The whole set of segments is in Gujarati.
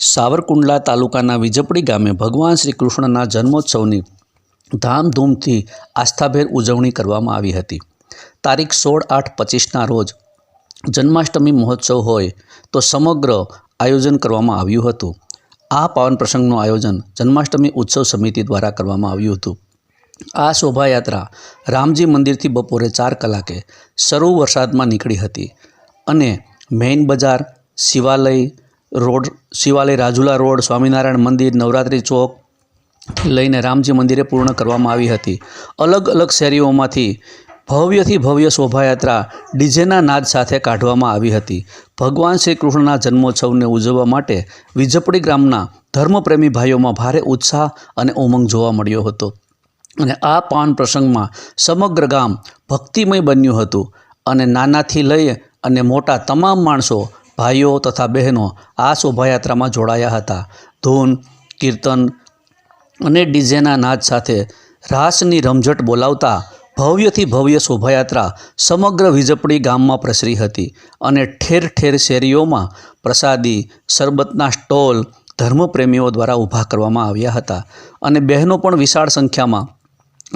સાવરકુંડલા તાલુકાના વિજપડી ગામે ભગવાન શ્રી કૃષ્ણના જન્મોત્સવની ધામધૂમથી આસ્થાભેર ઉજવણી કરવામાં આવી હતી. તારીખ સોળ આઠ પચીસના રોજ જન્માષ્ટમી મહોત્સવ હોય તો સમગ્ર આયોજન કરવામાં આવ્યું હતું. આ પાવન પ્રસંગનું આયોજન જન્માષ્ટમી ઉત્સવ સમિતિ દ્વારા કરવામાં આવ્યું હતું. આ શોભાયાત્રા રામજી મંદિરથી બપોરે ચાર કલાકે શરૂ વરસાદમાં નીકળી હતી અને મેઇન બજાર, શિવાલય રોડ, શિવાલય રાજુલા રોડ, સ્વામિનારાયણ મંદિર, નવરાત્રિ ચોક લઈને રામજી મંદિરે પૂર્ણ કરવામાં આવી હતી. અલગ અલગ શેરીઓમાંથી ભવ્યથી ભવ્ય શોભાયાત્રા ડીજેના નાદ સાથે કાઢવામાં આવી હતી. ભગવાન શ્રી કૃષ્ણના જન્મોત્સવને ઉજવવા માટે વિજપડી ગ્રામના ધર્મપ્રેમી ભાઈઓમાં ભારે ઉત્સાહ અને ઉમંગ જોવા મળ્યો હતો. અને આ પાવન પ્રસંગમાં સમગ્ર ગામ ભક્તિમય બન્યું હતું. અને નાનાથી લઈ અને મોટા તમામ માણસો ભાઈઓ તથા બહેનો આ શોભાયાત્રામાં જોડાયા હતા. ધૂન, કીર્તન અને ડીજેના નાદ સાથે રાસની રમઝટ બોલાવતા ભવ્યથી ભવ્ય શોભાયાત્રા સમગ્ર વિજપડી ગામમાં પ્રસરી હતી અને ઠેર ઠેર શેરીઓમાં પ્રસાદી શરબતના સ્ટોલ, ધર્મપ્રેમીઓ દ્વારા ઊભા કરવામાં આવ્યા હતા અને બહેનો પણ વિશાળ સંખ્યામાં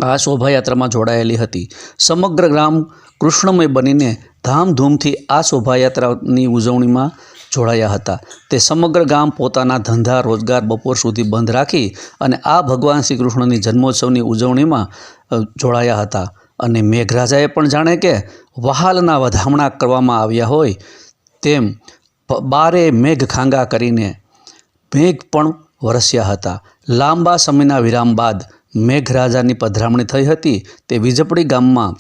આ શોભાયાત્રામાં જોડાયેલી હતી. સમગ્ર ગ્રામ કૃષ્ણમય બનીને ધામધૂમથી આ શોભાયાત્રાની ઉજવણીમાં જોડાયા હતા. તે સમગ્ર ગામ પોતાના ધંધા, રોજગાર બપોર સુધી બંધ રાખી અને આ ભગવાન શ્રી કૃષ્ણની જન્મોત્સવની ઉજવણીમાં જોડાયા હતા. અને મેઘરાજાએ પણ જાણે કે વહાલના વધામણા કરવામાં આવ્યા હોય તેમ બારે મેઘ ખાંગા કરીને મેઘ પણ વરસ્યા હતા. લાંબા સમયના વિરામ બાદ મેઘરાજાની પધરામણી થઈ હતી. તે વીજપડી ગામમાં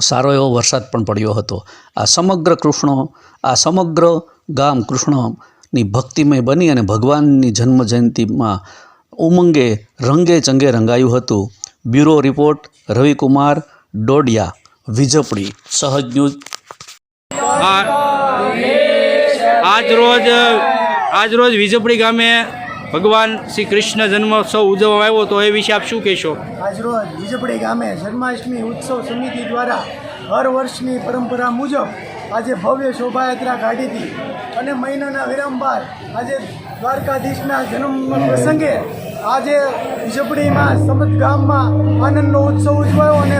સારો એવો વરસાદ પણ પડ્યો હતો. આ સમગ્ર કૃષ્ણ, આ સમગ્ર ગામ કૃષ્ણની ભક્તિમય બની અને ભગવાનની જન્મ જયંતિમાં ઉમંગે, રંગે ચંગે રંગાયું હતું. Bureau report, Ravikumar Dodiya, Vijpadi. Sahaj news. આજરોજ આજ રોજ વિજપડી ગામે ભગવાન શ્રી કૃષ્ણ જન્મોત્સવ ઉજવવામાં આવ્યો તો એ વિશે આપ શું કહેશો? આજરોજ વિજપડી ગામે જન્માષ્ટમી ઉત્સવ સમિતિ દ્વારા હર વર્ષની પરંપરા મુજબ આજે ભવ્ય શોભાયાત્રા કાઢી હતી અને મહિનાના વિરામ બાદ આજે દ્વારકાધીશના જન્મ પ્રસંગે આજે વિજપડીમાં સમત ગામમાં આનંદનો ઉત્સવ ઉજવાયો અને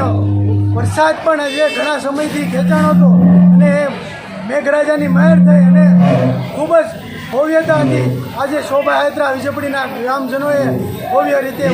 વરસાદ પણ આજે ઘણા સમયથી ખેંચાણો હતો અને મેઘરાજાની મહેર થઈ અને ખૂબ જ ભવ્યતાથી આજે શોભાયાત્રા વિજેપડીના ગ્રામજનોએ ભવ્ય રીતે